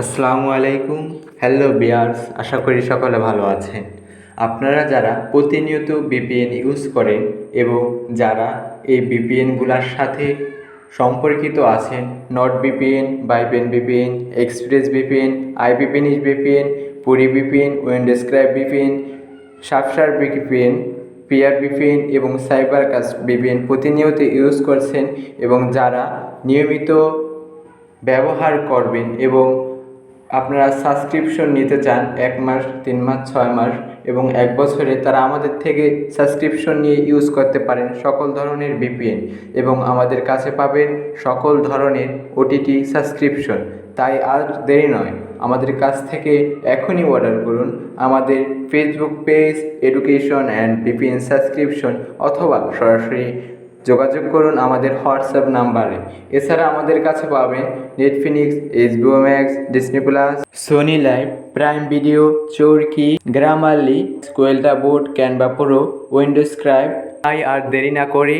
আসসালামু আলাইকুম হ্যালো বিয়ার্স আশা করি সকলে ভালো আছেন আপনারা যারা প্রতিনিয়ত বিপিএন ইউজ করেন এবং যারা এই বিপিএনগুলোর সাথে সম্পর্কিত আছেন Nord VPN Vypr VPN Express VPN IPVanish VPN Pure VPN Windscribe VPN Surfshark VPN PR VPN এবং সাইবার কাস্ট বিপিএন প্রতিনিয়ত ইউজ করছেন এবং যারা নিয়মিত ব্যবহার করবেন এবং আপনারা সাবস্ক্রিপশন নিতে চান, এক মাস, তিন মাস, ছয় মাস এবং এক বছরে তারা আমাদের থেকে সাবস্ক্রিপশন নিয়ে ইউজ করতে পারেন সকল ধরনের ভিপিএন এবং আমাদের কাছে পাবেন সকল ধরনের ওটিটি সাবস্ক্রিপশন তাই আর দেরি নয়, আমাদের কাছ থেকে এখনই অর্ডার করুন। আমাদের Facebook page education and VPN subscription অথবা সরাসরি যোগাযোগ করুন আমাদের হোয়াটসঅ্যাপ নাম্বারে। এছাড়া আমাদের কাছে পাবেন Netflix HBO Max Disney plus Sony LIV prime video Chorki Grammarly কোয়েলটা বোর্ড ক্যানভা প্রো উইন্ডোজ তাই আর দেরি না করে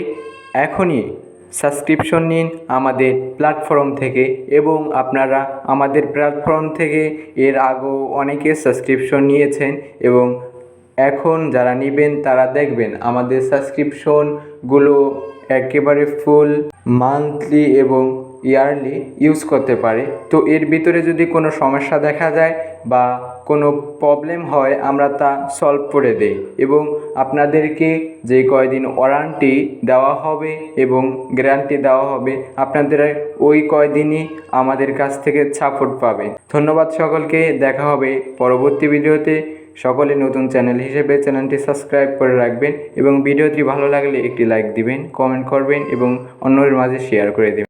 এখনই সাবস্ক্রিপশন নিন আমাদের প্ল্যাটফর্ম থেকে এবং আপনারা আমাদের প্ল্যাটফর্ম থেকে এর আগেও অনেকে সাবস্ক্রিপশন নিয়েছেন এবং এখন যারা নেবেন তারা দেখবেন আমাদের সাবস্ক্রিপশনগুলো একেবারে ফুল মান্থলি এবং ইয়ারলি ইউজ করতে পারে। তো এর ভিতরে যদি কোনো সমস্যা দেখা যায় বা কোনো প্রবলেম হয়, আমরা তা সলভ করে দেই এবং আপনাদেরকে যে কয়দিন ওয়ারান্টি দেওয়া হবে এবং গ্যারান্টি দেওয়া হবে, আপনাদের ওই কয়দিনই আমাদের কাছ থেকে সাপোর্ট পাবে। ধন্যবাদ সকলকে, দেখা হবে পরবর্তী ভিডিওতে। সকলে নতুন চ্যানেল হিসেবে চ্যানেলটি সাবস্ক্রাইব করে রাখবেন এবং ভিডিওটি ভালো লাগলে একটি লাইক দিবেন, কমেন্ট করবেন এবং অন্যের মাঝে শেয়ার করে দেবেন।